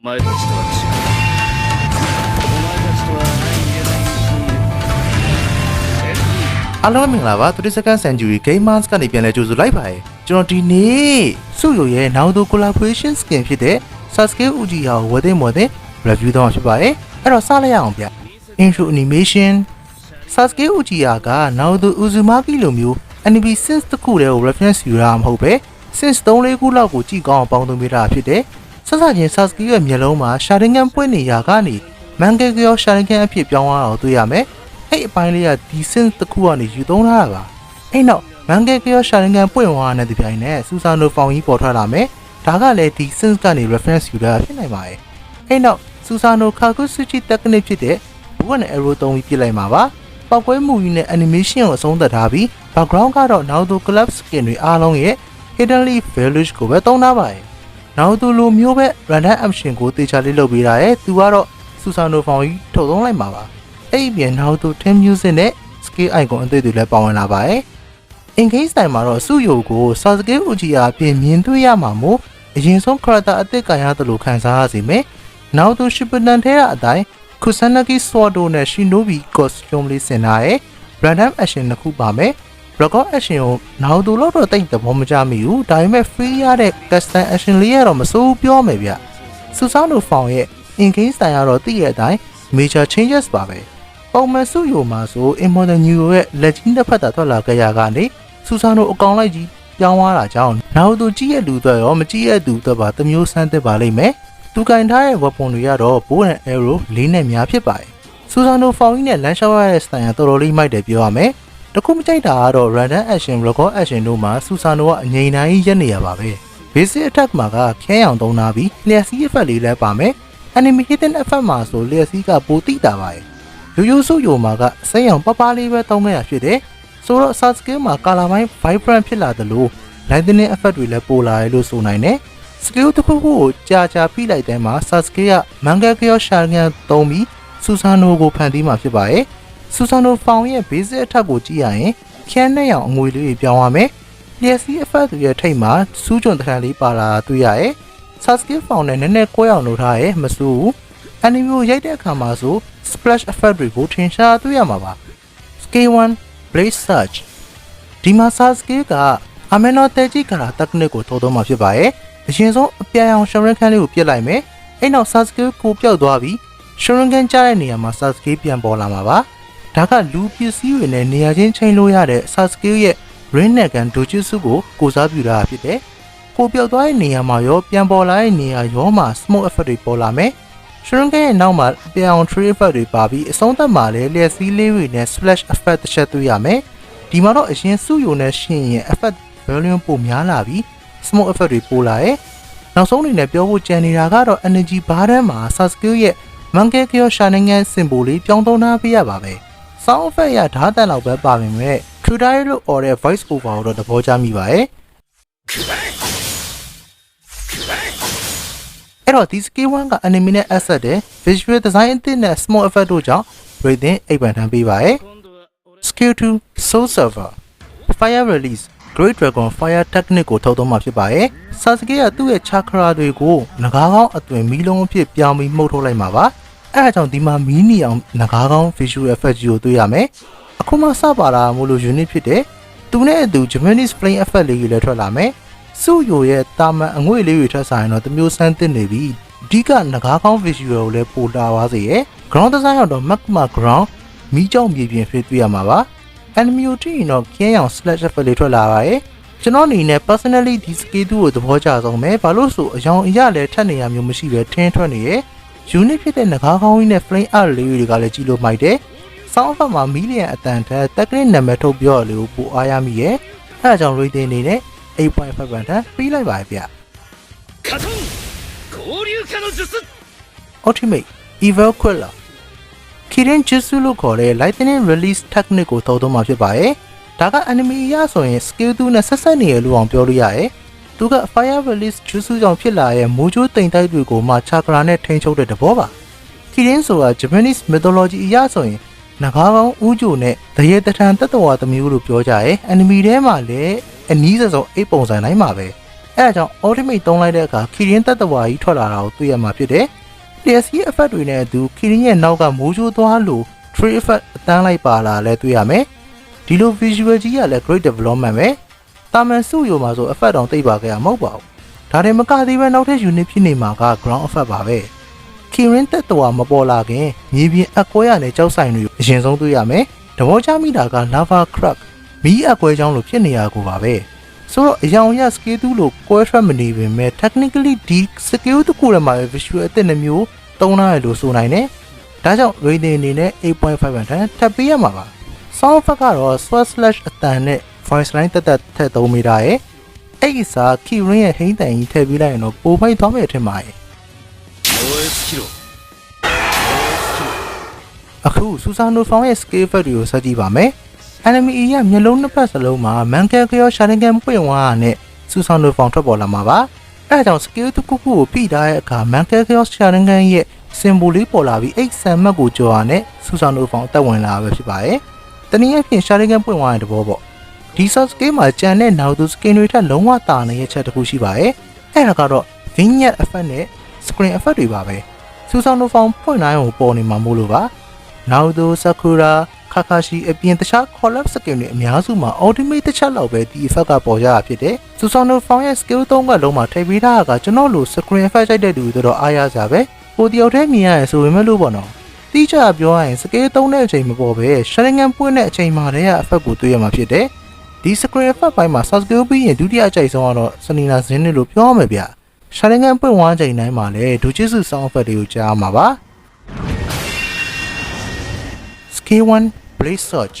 お前たちとは違うお前たちとは相入れないしအားလုံးပဲမင်္ဂလာပါ32 Century Gamers ကနေပြန်လဲကြိုဆိုလိုက်ပါတယ်ကျွန်တော်ဒီနေ့စုယိုရဲ့နောက်သူ collaboration skin ဖြစ်တဲ့ Sasuke Uchiha ကိုဝယ်သိမ်းဝယ်သိမ်း review တော့မှာဖြစ်ပါတယ်အဲ့တော့စလိုက်ရအောင်ဗျ intro animation Sasuke Uchiha ကနောက်သူ Uzumaki လိုမျိုး anime sense တစ်ခုတည်းကို reference ယူတာမဟုတ်ပဲ sense 3-4ခုလောက်ကိုကြည့်ကောင်းအောင်ပေါင်းသွင်းပေးတာဖြစ်တယ် ဆက်စချင်း Sasuke ရဲ့မျက်လုံးမှာ Sharingan ပွင့်နေရာကနေ Mangekyo ရော Sharingan အဖြစ်ပြောင်းသွားတာကိုတွေ့ရမယ်အဲ့အပိုင်းလေးကဒီ sense တစ်ခုကနေယူသုံးထားတာပါအဲ့နောက် Mangekyo Sharingan ပွင့်သွားတဲ့ဒီပြိုင်နဲ့ Susanoo ဖောင်ကြီးပေါ်ထွက်လာမယ်ဒါကလည်းဒီ sense ကနေ reference ယူတာဖြစ်နိုင်ပါတယ်အဲ့နောက် Susanoo Kakutsuchi technique ဖြစ်တဲ့ Bow and Arrow သုံးပြီးပြစ်လိုက်မှာပါပောက်ကွဲမှုကြီးနဲ့ animation ကိုအဆုံးသတ်ထားပြီး background ကတော့ Naruto Club skin တွေအားလုံးရဲ့ Hidden Leaf Village ကိုပဲသုံးထားပါတယ် နောက်သူလိုမျိုးပဲ random action ကိုတေချာလေးလုပ်ပေးတာရဲ့သူကတော့ Susanoo ဖောင်ကြီးထုတ်သုံးလိုက်မှာပါအဲ့ဒီပြင်နောက်သူ Team Music နဲ့ Scale Icon အသစ်တွေလည်းပါဝင်လာပါတယ် in case တိုင်မှာတော့စုယိုကို Sasuke Uchiha အပြင်မြင်တွေ့ရမှာမို့အရင်ဆုံး character အသစ်ကန်ရတယ်လို့ခံစားရစီမယ်နောက်သူ Shippuden ထဲကအတိုင်း Kusanagi Sword နဲ့ Shinobi costume လေးဆင်ထားရဲ့ random action တစ်ခုပါမယ် record action ကိုနောက်သူလို့တော့တိတ်သဘောမကျမိဘူးဒါပေမဲ့ free ရတဲ့ custom action လေးကတော့မစိုးဘူးပြောမယ်ဗျစူဆောင်းတို့ဖောင်ရဲ့ in game style ကတော့သိရဲ့အတိုင်း major changes ပါပဲပုံမှန်စုယိုမှာဆို immortal new ရဲ့လက်ကြီးတစ်ဖက်သာထွက်လာကြရကနေစူဆောင်းတို့အကောင်လိုက်ကြီးပြောင်းသွားတာကြောင့်နောက်သူကြည့်ရလူတွေရောမကြည့်ရသူတွေပါတစ်မျိုးဆန်းသစ်ပါလိမ့်မယ်သူကင်ထားတဲ့ weapon တွေကတော့ bow and arrow လေးနဲ့များဖြစ်ပါတယ်စူဆောင်းတို့ဖောင်ကြီးနဲ့လမ်းလျှောက်ရတဲ့ style ကတော်တော်လေးမိုက်တယ်ပြောရမယ် တခုမကြိုက်တာကတော့ random action record action တို့မှာစူဆာနိုကအငိန်တိုင်းရက်နေရပါပဲ basic attack မှာကခဲရောင်သုံးထားပြီးလျှက်စီး effect လေးလည်းပါမယ် enemy hidden effect မှာဆိုလျှက်စီးကပိုတိတာပါရဲ့ရိုးရိုးစုယိုမှာကစိတ်ရောင်ပပလေးပဲသုံးခဲ့ရဖြစ်တယ်ဆိုတော့ Sasuke မှာ color ပိုင်း vibrant ဖြစ်လာသလို lightning effect တွေလည်းပိုလာရလို့ဆိုနိုင်တယ် skill တစ်ခုခုကိုကြာကြာဖိလိုက်တဲ့မှာ Sasuke က Mangekyo Sharingan သုံးပြီး Susanoo ကိုဖန်တီးမှာဖြစ်ပါရဲ့စူ ဆန်နိုဖောင်ရဲ့ basic attack ကိုကြည့်ရရင်ခန်းနဲ့ရောင်အငွေလေးတွေပြောင်းရမယ်။လျက်စီး effect တွေရဲ့ထိတ်မှာစူးကြွန်တရံလေးပါလာတာတွေ့ရရဲ့။ Sasuke ဖောင်နဲ့နည်းနည်းကွဲအောင်လုပ်ထားရဲ့မစိုးဘူး။ anime ကိုရိုက်တဲ့အခါမှာဆို splash effect တွေကိုထင်ရှားတွေ့ရမှာပါ။ Scale 1 Blade Surge ဒီမှာ Sasuke က Ameno Teji ကရာ technique ကိုထုတ်သုံးမှာဖြစ်ပါရဲ့။အရင်ဆုံးအပြာရောင် Sharingan လေးကိုပြစ်လိုက်မယ်။အဲ့နောက် Sasuke ကိုပျောက်သွားပြီး Sharingan ကြားတဲ့နေရာမှာ Sasuke ပြန်ပေါ်လာမှာပါ။ ဒါကလူပစ္စည်းတွေနဲ့နေရာချင်းချိန်လို့ရတဲ့ Sasuke ရဲ့ Rain Negan Dojutsu ကိုကိုစားပြုတာဖြစ်တယ်။ကိုပြောက်သွားတဲ့နေရာမှာရောပြန်ပေါ်လာတဲ့နေရာရောမှာ smoke effect တွေပေါ်လာမယ်။ Sharingan ရဲ့နောက်မှာအပြောင် tree effect တွေပါပြီးအဆုံးသတ်မှာလည်းလျက်စီးလေးတွေနဲ့ splash effect တစ်ချက်တွေ့ရမယ်။ဒီမှာတော့အရင်စုယုံနဲ့ရှင်ရင် effect volume ပိုများလာပြီး smoke effect တွေပိုလာရဲ့။နောက်ဆုံးအနေနဲ့ပြောဖို့ကြံနေတာကတော့ energy bar ထဲမှာ Sasuke ရဲ့ Mangekyo Sharingan symbol လေးပြောင်းသုံးထားပေးရပါပဲ။ sound effect ရဓာတ်တန်လောက်ပဲပါပေမဲ့ true dial လို့ အော်တဲ့ voice over ကိုတော့သဘောကျမိပါတယ်အဲ့တော့ဒီ scale 1က anime နဲ့ asset တယ် visual design အသစ်နဲ့ small effect တို့ကြောင့် breathing အိပ်ပန်ထမ်းပေးပါတယ် scale 2 soul server fire release Great Dragon Fire Technique ကိုထုတ်သုံးမှာဖြစ်ပါတယ်။ Sasuke ကသူ့ရဲ့ chakra တွေကိုငကားကောင်းအသွင်မီးလုံးအဖြစ်ပြောင်းပြီးမှုတ်ထုတ်လိုက်မှာပါ။ အဲဒါကြောင့်ဒီမှာမီးနီအောင်ငကားကောင်း visual effect ကြီးကိုတွေ့ရမယ်အခုမှစပါတာမို့လို့ unit ဖြစ်တယ်သူနဲ့အတူ Japanese flame effect လေးကြီးလည်းထွက်လာမယ်စုယိုရဲ့တာမန်အငွေ့လေးတွေထပ်ဆိုင်တော့တမျိုးစမ်းသစ်နေပြီအဓိကငကားကောင်း visual ကိုလည်းပိုတာပါစေရဲ့ ground design ကတော့ magma ground မီးကြောင်မြေပြင်ဖြစ်တွေ့ရမှာပါ enemy ကိုကြည့်ရင်တော့ခင်းရောင် slash effect လေးထွက်လာပါရဲ့ကျွန်တော်အနေနဲ့ personally ဒီ skill 2ကိုသဘောကျဆုံးပဲဘာလို့ဆိုအယောင်အရလည်းထက်နေရမျိုးမရှိပဲထင်းထွက်နေရဲ့ unit ဖြစ်တဲ့ငကားကောင်းကြီးနဲ့ flame art လေးတွေကလည်းကြည့်လို့မိုက်တယ် sound effect မှာမီလီယံအတန်ထက် technique နာမည်ထုတ်ပြောရလို့ပိုအားရမိရဲ့အဲဒါကြောင့် rating အနေနဲ့8.5ပန်ထပ်ပေးလိုက်ပါဗျ カトン交流化の術 ultimate evil quiller Kirin Jutsu လို့ခေါ်တဲ့ lightning release technique ကိုသုံးသုံးမှာဖြစ်ပါတယ်ဒါက anime အရဆိုရင် skill 2နဲ့ဆက်ဆက်နေရလို့အောင်ပြောလို့ရတယ် သူက fire release jutsu ကြောင့်ဖြစ်လာတဲ့မိုးချိုးတိမ်တိုက်တွေကိုမှ chakra နဲ့ထိန်းချုပ်တဲ့တဘောပါ Kirin ဆိုတာ Japanese mythology အရဆိုရင်နဂါးကောင်းဦးကျိုနဲ့တရေတထန်တတဝါသမီးလို့ပြောကြရဲ anime ထဲမှာလည်းအနည်းဆုံးအိတ်ပုံစံတိုင်းမှာပဲအဲအဲဒါကြောင့် ultimate သုံးလိုက်တဲ့အခါခီရင်တက်တဝါကြီးထွက်လာတာကိုတွေ့ရမှာဖြစ်တယ် TSC effect တွေနဲ့အတူခီရင်ရဲ့နောက်ကမိုးချိုးသွားလို့ tree effect အတန်းလိုက်ပါလာလဲတွေ့ရမယ်ဒီလို visual ကြီးကလည်း great development ပဲ တာမန်စုယုံမှာဆို effect တောင်သိပ်ပါခဲ့ရမဟုတ်ပါဘူးဒါတွေမကသေးပဲနောက်ထပ် unit ဖြစ်နေမှာက ground effect ပါပဲခီရင်တက်တဝါမပေါ်လာခင်မြေပြင်အကွဲရနဲ့ကြောက်ဆိုင်တွေအရင်ဆုံးတွေ့ရမယ်သဘောချမိတာက lava crack မီးအကွဲကြောင်းလို့ဖြစ်နေရကိုပါပဲဆိုတော့အယောင်ရ scale တူလို့ကွဲထွက်မနေပင်မဲ့ technically ဒီ scale တစ်ခုထဲမှာပဲ visual အသစ်တစ်မျိုးသုံးထားရလို့ဆိုနိုင်တယ်ဒါကြောင့် rating အနေနဲ့8.5တန်းထပ်ပေးရမှာပါ sound effect ကတော့ sword slash အတန်နဲ့ voice line တက်တက်ထည့်သုံးမိတာရဲ့အဲ့ဒီစာ key ring ရဲ့ဟိန်းတန်ကြီးထည့်ပေးလိုက်ရင်တော့ပိုဖိုက်သွားမယ်ထင်ပါရဲ့အခုစူဆာနိုဖောင်ရဲ့ scale effect တွေကိုစကြည့်ပါမယ် enemy ရဲ့မျက်လုံးနှစ်ဖက်စလုံးမှာ mangle ကြောရှာတင်ကန်ပွင့်ဝါနဲ့စူဆာနိုဖောင်ထွက်ပေါ်လာမှာပါအဲဒါကြောင့် scale တစ်ခုခုကိုဖိထားတဲ့အခါ mangle ကြောရှာတင်ကန်ရဲ့ symbol လေးပေါ်လာပြီးအဲ့ဆံမတ်ကိုကြော်ရနဲ့စူဆာနိုဖောင်တက်ဝင်လာပဲဖြစ်ပါတယ်တနည်းအားဖြင့်ရှာတင်ကန်ပွင့်ဝါရဲ့သဘောပေါ့ ဒီ soft scale မှာကြံတဲ့ Naruto skin တွေထက်လုံးဝတာနေတဲ့ချက်တစ်ခုရှိပါရဲ့။အဲဒါကတော့ vignette effect နဲ့ screen effect တွေပါပဲ။စူဆန်နိုဖောင်ပွင့်တိုင်းကိုပေါ်နေမှာမို့လို့ပါ။နောက်သို့ဆာကူရာခါခါရှိအပြင်တခြား collab skin တွေအများစုမှာ ultimate တစ်ချက်လောက်ပဲဒီ effect ကပေါ်ရတာဖြစ်တယ်။စူဆောင်းနိုဖောင်ရဲ့ skill 3ကလုံးမှာထည့်ပေးထားတာကကျွန်တော်လို screen effect ကြိုက်တဲ့သူတွေတော့အားရကြပဲ။ကိုတယောက်တည်းမြင်ရရင်ဆိုပေမဲ့လို့ပေါ့နော်။တိကျပြောရရင် skill 3တဲ့အချိန်မပေါ်ပဲ sharingan ပွင့်တဲ့အချိန်မှာတည်းက effect ကိုတွေ့ရမှာဖြစ်တယ်။ ဒီ screen effect ပိုင်းမှာ soft skill ပြီးရင်ဒုတိယအကြိုက်ဆုံးကတော့စနီနာဇင်းနေလို့ပြောရမယ်ဗျ။ sharingan ပွင့်ဝမ်းချိန်တိုင်းမှာလည်းဒူချစ်စု sound effect တွေကိုကြားရမှာပါ။ Scale 1 Blade Search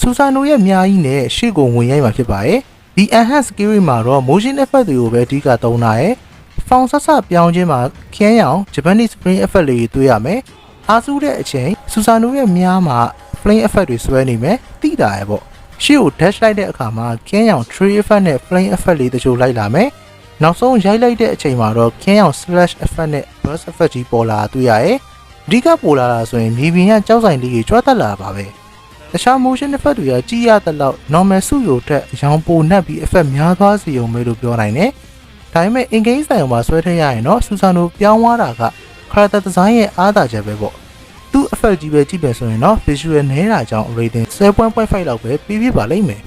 စူဆာနိုရဲ့အများကြီးနဲ့ရှေ့ကိုဝင်ရိုက်မှာဖြစ်ပါတယ်။ဒီ enhance skill တွေမှာတော့ motion effect တွေကိုပဲအဓိကသုံးတာရယ်။ found ဆက်ဆက်ပြောင်းခြင်းမှာခင်းရောင် Japanese spring effect တွေတွေ့ရမယ်။အားစုတဲ့အချိန်စူဆာနိုရဲ့များမှာ flame effect တွေဆွဲနေမယ်။တိတာရယ်ပေါ့။ ရှေ့ကို dash လိုက်တဲ့အခါမှာခင်းရောင် tree effect နဲ့ flame effect လေးတချို့လိုက်လာမယ်။နောက်ဆုံးရိုက်လိုက်တဲ့အချိန်မှာတော့ခင်းရောင် slash effect နဲ့ burst effect ကြီးပေါ်လာတာတွေ့ရရယ်။အဓိကပေါ်လာတာဆိုရင်မြေပြင်ကကြောက်ဆိုင်လေးကြီးကြွတ်တက်လာတာပါပဲတခြား motion effect တွေကကြည့်ရတဲ့လောက် normal စုယိုတက်အရောင်ပိုနှက်ပြီး effect များသွားစေုံပဲလို့ပြောနိုင်တယ်ဒါပေမဲ့ in game ဆိုင်မှာဆွဲထည့်ရရင်တော့စူဆန်နိုပြောင်းသွားတာက character design ရဲ့အားသာချက်ပဲပေါ့ သူ့ effect ကြီးပဲကြည့်ပဲဆိုရင်တော့ visual နဲတာကြောင့် rating 7.5လောက်ပဲပြီးပြပါလိမ့်မယ်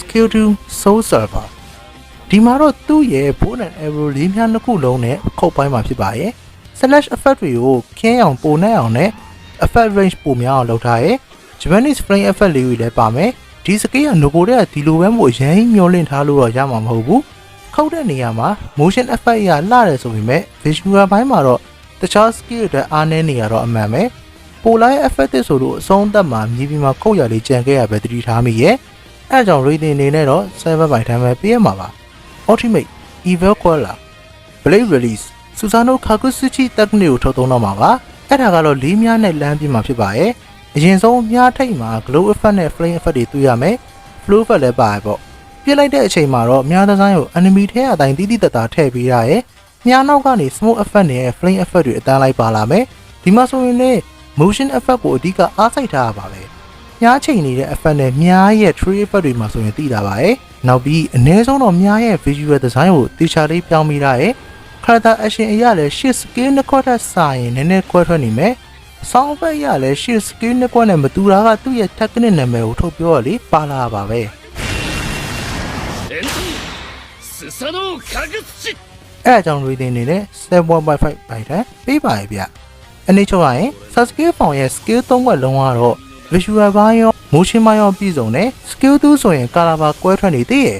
skill 2 soul server ဒီမှာတော့သူ့ရဲ့ bow and arrow လေးများနှစ်ခုလုံးနဲ့ခုတ်ပိုင်းမှာဖြစ်ပါရဲ့ slash effect တွေကိုခင်းအောင်ပုံနဲ့အောင်နဲ့ effect range ပုံများအောင်လုပ်ထားရဲ့ Japanese frame effect လေးတွေလည်းပါမယ်ဒီ scale က logo တွေကဒီလိုပဲမို့အရင်မျောလင့်ထားလို့တော့ရမှာမဟုတ်ဘူးခုတ်တဲ့နေရာမှာ motion effect ရလှတယ်ဆိုပေမဲ့ visual ဘိုင်းမှာတော့တခြား skill တွေအားနည်းနေရတော့အမှန်ပဲ ပိုလိုက် effect ဆိုလို့အဆုံးသက်မှာမြေပြင်မှာခုတ်ရလေးကြံခဲ့ရပဲတတိထားမိရဲ့အဲကြောင့် rating အနေနဲ့တော့7ပိုင်းထမ်းပဲပေးရမှာပါ ultimate evil koala blade release စူဇာနိုခါကုဆူချီတက်နီကိုထုတ်သုံးတော့မှာပါအဲ့ဒါကတော့လေးများနဲ့လမ်းပြမှာဖြစ်ပါရဲ့အရင်ဆုံးမြားထိတ်မှာ glow effect နဲ့ flame effect တွေတွေ့ရမယ် flow effect လည်းပါရပေါ့ပြစ်လိုက်တဲ့အချိန်မှာတော့မြားသဆိုင်ကို enemy ထဲအတိုင်းတိတိတတ်တာထည့်ပေးရရဲ့မြားနောက်ကနေ smoke effect နဲ့ flame effect တွေအတန်းလိုက်ပါလာမယ်ဒီမှာဆိုရင်လည်း motion effect ကိုအဓိကအားစိုက်ထားရပါပဲ။မြားချိန်နေတဲ့ effect နဲ့မြားရဲ့ tree effect တွေမှာဆိုရင်သိတာပါပဲ။နောက်ပြီးအ ਨੇ ဆုံးတော့မြားရဲ့ visual design ကိုတေချာလေးပြောင်းမိတာရဲ့ character action အရလည်း shit scale နှစ်ခွက်ထက်စာရင်နည်းနည်းခွဲထွက်နေမယ်။ဆောင်းဖက်ရလဲရှစ်စကင်းနှစ်ကွက်နဲ့မတူတာကသူ့ရဲ့ technique နာမည်ကိုထုတ်ပြောရလေပါလာပါပဲအဲအကြောင်းတွေတင်နေတဲ့7.5 byte ပေးပါရဲ့ဗျ အနေချုပ်ရရင် Sasuke ဖောင်ရဲ့ skill 3ခွက်လုံးကတော့ visual ဘိုင်းရော motion ဘိုင်းရောပြည့်စုံတယ် skill 2ဆိုရင် color ပါကွဲထွက်နေသေးရဲ့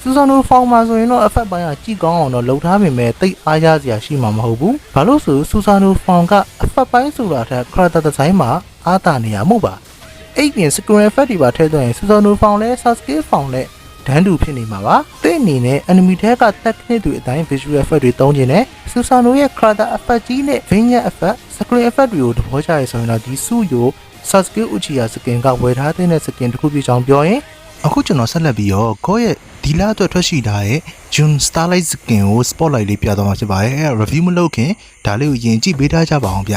စူဇန်နိုဖောင်မှာဆိုရင်တော့ effect ပိုင်းကကြည့်ကောင်းအောင်တော့လုပ်ထားပေမဲ့တိတ်အားရစရာရှိမှာမဟုတ်ဘူး။ဘာလို့ဆိုစူဇန်နိုဖောင်က effect ပိုင်းဆိုတာထက် character design မှာအားတာနေရမှုပါ။အဲ့ပြင် screen effect တွေပါထည့်သွင်းရင်စူဇန်နိုဖောင်လဲ Sasuke ဖောင်နဲ့ ဒန်းတူဖြစ်နေမှာပါ။တဲ့အနေနဲ့ enemy ထဲက technique တွေအတိုင်း visual effect တွေသုံးခြင်းနဲ့စူဇန်နိုရဲ့ character effect ကြီးနဲ့ vignette effect screen effect တွေကိုသဘောကျရဆိုရင်တော့ဒီစုယို Sasuke Uchiha skin ကဝယ်ထားတဲ့ skin တစ်ခုပြချောင်းပြောရင်အခုကျွန်တော်ဆက်လက်ပြီးတော့ကိုယ့်ရဲ့ဒီလအတွက်ထွက်ရှိထားတဲ့ June Starlight skin ကို spotlight လေးပြသွားမှာဖြစ်ပါတယ်အဲ review မလုပ်ခင်ဒါလေးကိုယင်ကြည့်ပေးထားကြပါအောင်ဗျ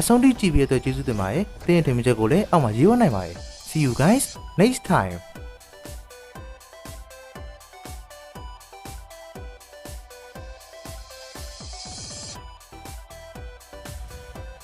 အဆုံးထိကြည့်ပြီးတဲ့အတွက်ကျေးဇူးတင်ပါတယ်တင်းရင်ထင်မြင်ချက်ကိုလည်းအောက်မှာရေးဝနိုင်ပါတယ် see you guys next time